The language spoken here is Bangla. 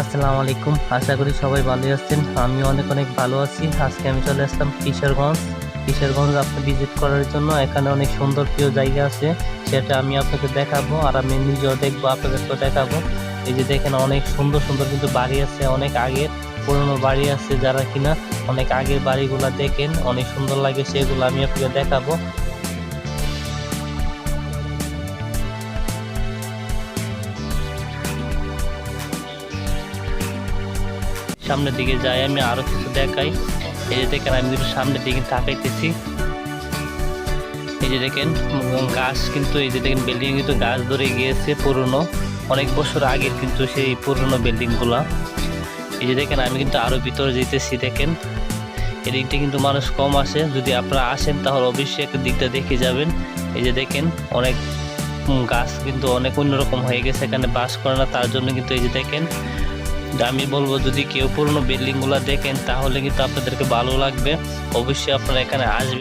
আসসালামু আলাইকুম। আশা করি সবাই ভালোই আছেন। আমি অনেক অনেক ভালো আছি। আজকে আমি চলে আসলাম কিশোরগঞ্জ। কিশোরগঞ্জ আপনি ভিজিট করার জন্য এখানে অনেক সুন্দর প্রিয় জায়গা আছে। সেটা আমি আপনাকে দেখাবো আর আমি নিজেও দেখব, আপনাদেরকেও দেখাবো। এই যে দেখেন অনেক সুন্দর সুন্দর কিন্তু বাড়ি আছে, অনেক আগের পুরনো বাড়ি আছে যারা কিনা অনেক আগের বাড়িগুলা দেখেন, অনেক সুন্দর লাগে সেগুলো আমি আপনাকে দেখাবো। সামনের দিকে যাই, আমি আরও কিছু দেখাই। এই যে দেখেন, আমি কিন্তু সামনের দিকে তাকাইতেছি। এই যে দেখেন গাছ কিন্তু, এই যে দেখেন বিল্ডিং কিন্তু গাছ ধরে গিয়েছে পুরনো। অনেক বছর আগের কিন্তু সেই পুরনো বিল্ডিংগুলা। এই যে দেখেন, আমি কিন্তু আরও ভিতরে যেতেছি, দেখেন। এদিকটা কিন্তু মানুষ কম আসে। যদি আপনারা আসেন, তাহলে অবশ্যই একটা দিকটা দেখে যাবেন। এই যে দেখেন, অনেক গাছ কিন্তু অনেক অন্যরকম হয়ে গেছে। এখানে বাস করে না, তার জন্য কিন্তু এই যে দেখেন আমি বলব, যদি কেউ পুরনো বিল্ডিংগুলো দেখেন, তাহলে কিন্তু আপনাদেরকে ভালো লাগবে। অবশ্যই আপনারা এখানে আসবেন।